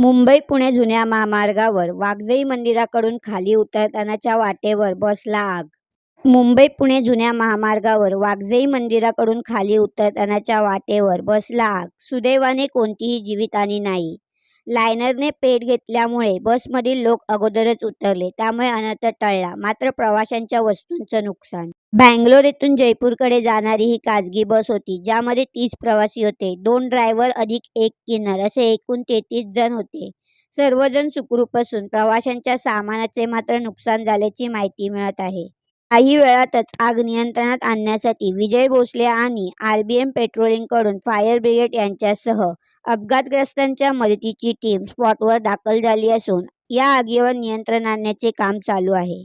मुंबई पुणे जुन्या महामार्गावर वाघजई मंदिराकडून खाली उतरतानाच्या वाटेवर बसला आग. मुंबई पुणे जुन्या महामार्गावर वाघजई मंदिराकडून खाली उतरतानाच्या वाटेवर बसला आग. सुदैवाने कोणतीही जीवितहानी नाही. लायनरने पेट घेतल्यामुळे बसमधील लोक अगोदरच उतरले त्यामुळे अनर्थ टळला. मात्र प्रवाशांच्या वस्तूंचं नुकसान बँगलोर येथून जयपूरकडे जाणारी ही खाजगी बस होती ज्यामध्ये तीस प्रवासी होते. दोन ड्रायव्हर अधिक एक किन्नर असे एकूण तेहतीस जण होते. सर्वजण सुखरूप असून प्रवाशांच्या सामानाचे मात्र नुकसान झाल्याची माहिती मिळत आहे. काही वेळातच आग नियंत्रणात आणण्यासाठी विजय भोसले आणि आरबीएम पेट्रोलिंगकडून फायर ब्रिगेड यांच्यासह अपघातग्रस्तांच्या मदतीची टीम स्पॉटवर दाखल झाली असून या आगीवर नियंत्रण आणण्याचे काम चालू आहे.